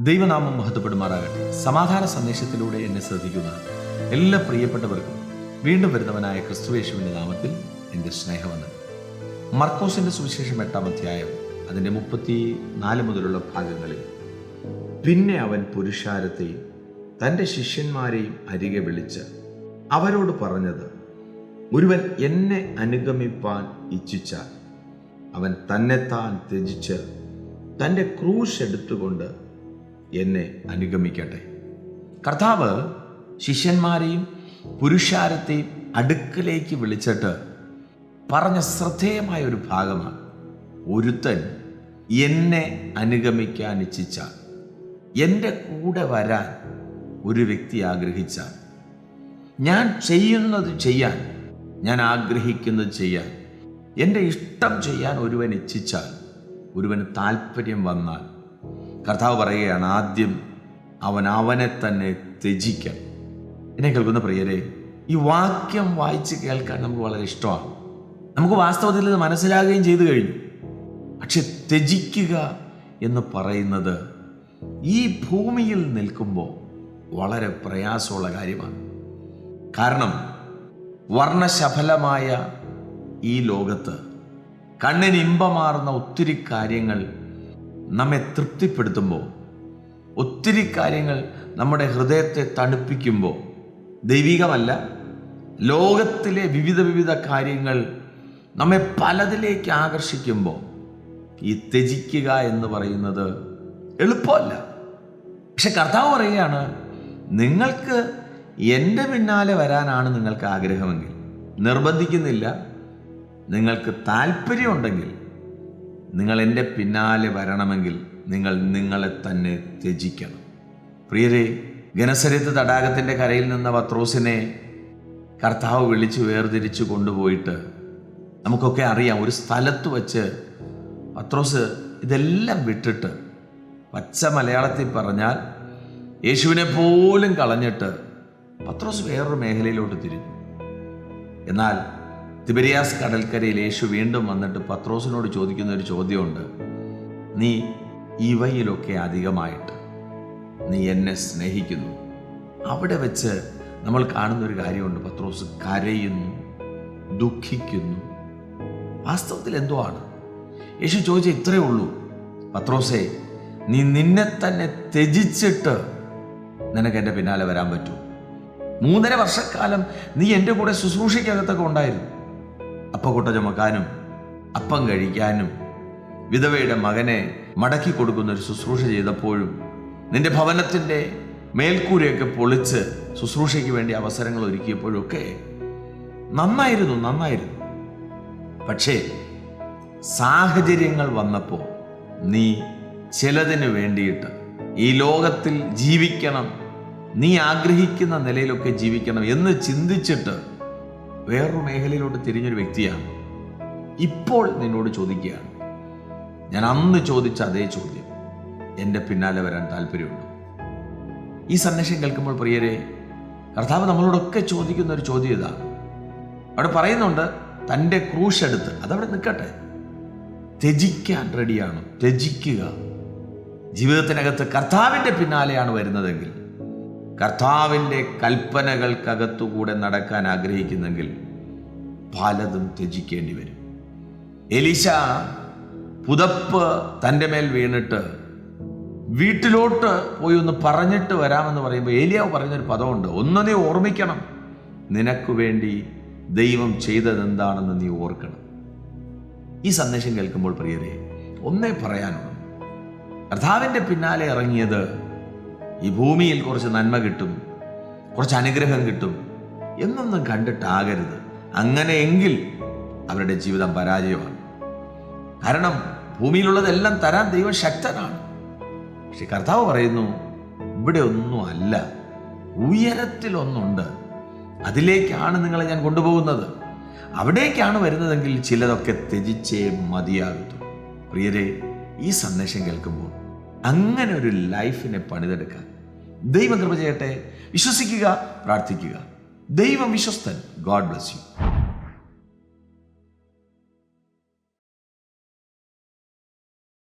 ദൈവനാമം മഹത്വപ്പെടുമാറാകട്ടെ. സമാധാന സന്ദേശത്തിലൂടെ എന്നെ ശ്രദ്ധിക്കുന്ന എല്ലാ പ്രിയപ്പെട്ടവർക്കും വീണ്ടും വരുന്നവനായ ക്രിസ്തുവേശുവിന്റെ നാമത്തിൽ എന്റെ സ്നേഹമെന്ന് മർക്കോസിന്റെ സുവിശേഷം എട്ടാം അധ്യായം അതിന്റെ മുപ്പത്തി നാല് മുതലുള്ള ഭാഗങ്ങളിൽ പിന്നെ അവൻ പുരുഷാരത്തെയും തന്റെ ശിഷ്യന്മാരെയും അരികെ വിളിച്ച് അവരോട് പറഞ്ഞത് ഒരുവൻ എന്നെ അനുഗമിപ്പാൻ ഇച്ഛിച്ചാൽ അവൻ തന്നെത്താൻ ത്യജിച്ച് തന്റെ ക്രൂശ് എടുത്തുകൊണ്ട് എന്നെ അനുഗമിക്കട്ടെ. കർത്താവ് ശിഷ്യന്മാരെയും പുരുഷാരത്തെയും അടുക്കലേക്ക് വിളിച്ചിട്ട് പറഞ്ഞ ശ്രദ്ധേയമായ ഒരു ഭാഗമാണ്. ഒരുത്തൻ എന്നെ അനുഗമിക്കാൻ ഇച്ഛിച്ചാൽ എന്റെ കൂടെ വരാൻ ഒരു വ്യക്തി ആഗ്രഹിച്ചാൽ ഞാൻ ചെയ്യുന്നത് ചെയ്യാൻ ഞാൻ ആഗ്രഹിക്കുന്നത് ചെയ്യാൻ എന്റെ ഇഷ്ടം ചെയ്യാൻ ഒരുവൻ ഇച്ഛിച്ചാൽ ഒരുവന് താല്പര്യം വന്നാൽ കർത്താവ് പറയുകയാണ് ആദ്യം അവൻ അവനെ തന്നെ ത്യജിക്കണം എന്നെ കേൾക്കുന്ന പ്രിയരെ ഈ വാക്യം വായിച്ച് കേൾക്കാൻ നമുക്ക് വളരെ ഇഷ്ടമാണ്. നമുക്ക് വാസ്തവത്തിൽ ഇത് മനസ്സിലാകുകയും ചെയ്തു കഴിഞ്ഞു. പക്ഷെ ത്യജിക്കുക എന്ന് പറയുന്നത് ഈ ഭൂമിയിൽ നിൽക്കുമ്പോൾ വളരെ പ്രയാസമുള്ള കാര്യമാണ്. കാരണം വർണശഫലമായ ഈ ലോകത്ത് കണ്ണിന് ഇമ്പമാർന്ന ഒത്തിരി കാര്യങ്ങൾ നമ്മെ തൃപ്തിപ്പെടുത്തുമ്പോൾ ഒത്തിരി കാര്യങ്ങൾ നമ്മുടെ ഹൃദയത്തെ തണുപ്പിക്കുമ്പോൾ ദൈവികമല്ല ലോകത്തിലെ വിവിധ വിവിധ കാര്യങ്ങൾ നമ്മെ പലതിലേക്ക് ആകർഷിക്കുമ്പോൾ ഈ ത്യജിക്കുക എന്ന് പറയുന്നത് എളുപ്പമല്ല. പക്ഷെ കർത്താവ് പറയുകയാണ് നിങ്ങൾക്ക് എന്റെ പിന്നാലെ വരാനാണ് നിങ്ങൾക്ക് ആഗ്രഹമെങ്കിൽ. നിർബന്ധിക്കുന്നില്ല. നിങ്ങൾക്ക് താല്പര്യമുണ്ടെങ്കിൽ നിങ്ങൾ എന്റെ പിന്നാലെ വരണമെങ്കിൽ നിങ്ങൾ നിങ്ങളെ തന്നെ ത്യജിക്കണം. പ്രിയരെ ഗനസരത്ത് തടാകത്തിന്റെ കരയിൽ നിന്ന പത്രോസിനെ കർത്താവ് വിളിച്ച് വേർതിരിച്ച് കൊണ്ടുപോയിട്ട് നമുക്കൊക്കെ അറിയാം ഒരു സ്ഥലത്ത് വച്ച് പത്രോസ് ഇതെല്ലാം വിട്ടിട്ട് പച്ച മലയാളത്തിൽ പറഞ്ഞാൽ യേശുവിനെ പോലും കളഞ്ഞിട്ട് പത്രോസ് വേറൊരു മേഖലയിലോട്ട് തിരിഞ്ഞു. എന്നാൽ തിബരിയാസ് കടൽക്കരയിൽ യേശു വീണ്ടും വന്നിട്ട് പത്രോസിനോട് ചോദിക്കുന്ന ഒരു ചോദ്യമുണ്ട്. നീ ഇവയിലൊക്കെ അധികമായിട്ട് നീ എന്നെ സ്നേഹിക്കുന്നു. അവിടെ വെച്ച് നമ്മൾ കാണുന്ന ഒരു കാര്യമുണ്ട്. പത്രോസ് കരയുന്നു ദുഃഖിക്കുന്നു. വാസ്തവത്തിൽ എന്തോ ആണ്? യേശു ചോദിച്ച ഇത്രയേ ഉള്ളൂ. പത്രോസേ നീ നിന്നെ തന്നെ ത്യജിച്ചിട്ട് നിനക്ക് എന്റെ പിന്നാലെ വരാൻ പറ്റൂ. മൂന്നര വർഷക്കാലം നീ എന്റെ കൂടെ ശുശ്രൂഷയ്ക്കകത്തൊക്കെ ഉണ്ടായിരുന്നു. അപ്പക്കൊട്ട ചുമക്കാനും അപ്പം കഴിക്കാനും വിധവയുടെ മകനെ മടക്കി കൊടുക്കുന്ന ഒരു ശുശ്രൂഷ ചെയ്തപ്പോഴും നിന്റെ ഭവനത്തിന്റെ മേൽക്കൂരയൊക്കെ പൊളിച്ച് ശുശ്രൂഷയ്ക്ക് വേണ്ടി അവസരങ്ങൾ ഒരുക്കിയപ്പോഴൊക്കെ നന്നായിരുന്നു നന്നായിരുന്നു. പക്ഷേ സാഹചര്യങ്ങൾ വന്നപ്പോൾ നീ ചിലതിനു വേണ്ടിയിട്ട് ഈ ലോകത്തിൽ ജീവിക്കണം നീ ആഗ്രഹിക്കുന്ന നിലയിലൊക്കെ ജീവിക്കണം എന്ന് ചിന്തിച്ചിട്ട് വേറൊരു മേഖലയിലോട്ട് തിരിഞ്ഞൊരു വ്യക്തിയാണ്. ഇപ്പോൾ നിന്നോട് ചോദിക്കുകയാണ്. ഞാൻ അന്ന് ചോദിച്ച അതേ ചോദ്യം. എന്റെ പിന്നാലെ വരാൻ താല്പര്യമുണ്ട്? ഈ സന്ദേശം കേൾക്കുമ്പോൾ പ്രിയരെ കർത്താവ് നമ്മളോടൊക്കെ ചോദിക്കുന്ന ഒരു ചോദ്യം ഇതാണ് അവിടെ പറയുന്നുണ്ട് തന്റെ ക്രൂശ് എടുത്ത് അതവിടെ നിൽക്കട്ടെ. ത്യജിക്കാൻ റെഡിയാണ് ത്യജിക്കുക. ജീവിതത്തിനകത്ത് കർത്താവിന്റെ പിന്നാലെയാണ് വരുന്നതെങ്കിൽ കർത്താവിന്റെ കൽപ്പനകൾക്കകത്തുകൂടെ നടക്കാൻ ആഗ്രഹിക്കുന്നെങ്കിൽ പലതും ത്യജിക്കേണ്ടി വരും. എലിശ പുതപ്പ് തന്റെ മേൽ വീണിട്ട് വീട്ടിലോട്ട് പോയി ഒന്ന് പറഞ്ഞിട്ട് വരാമെന്ന് പറയുമ്പോൾ ഏലിയാവ് പറഞ്ഞൊരു പദമുണ്ട്. ഒന്ന് നീ ഓർമ്മിക്കണം. നിനക്ക് വേണ്ടി ദൈവം ചെയ്തതെന്താണെന്ന് നീ ഓർക്കണം. ഈ സന്ദേശം കേൾക്കുമ്പോൾ പ്രിയരെ ഒന്നേ പറയാനുള്ളൂ. കർത്താവിന്റെ പിന്നാലെ ഇറങ്ങിയത് ഈ ഭൂമിയിൽ കുറച്ച് നന്മ കിട്ടും കുറച്ച് അനുഗ്രഹം കിട്ടും എന്നൊന്നും കണ്ടിട്ടാകരുത്. അങ്ങനെയെങ്കിൽ അവരുടെ ജീവിതം പരാജയമാണ്. കാരണം ഭൂമിയിലുള്ളതെല്ലാം തരാൻ ദൈവം ശക്തനാണ്. പക്ഷെ കർത്താവ് പറയുന്നു ഇവിടെ ഒന്നും അല്ല ഉയരത്തിലൊന്നുണ്ട് അതിലേക്കാണ് നിങ്ങളെ ഞാൻ കൊണ്ടുപോകുന്നത്. അവിടേക്കാണ് വരുന്നതെങ്കിൽ ചിലതൊക്കെ ത്യജിച്ചേ മതിയാകത്തു പ്രിയരെ ഈ സന്ദേശം കേൾക്കുമ്പോൾ അങ്ങനെ ഒരു ലൈഫിനെ പണിതെടുക്കാൻ. ദൈവം കൃപ ചെയ്യട്ടെ. വിശ്വസിക്കുക പ്രാർത്ഥിക്കുക. ദൈവം വിശ്വസ്തൻ. God bless you.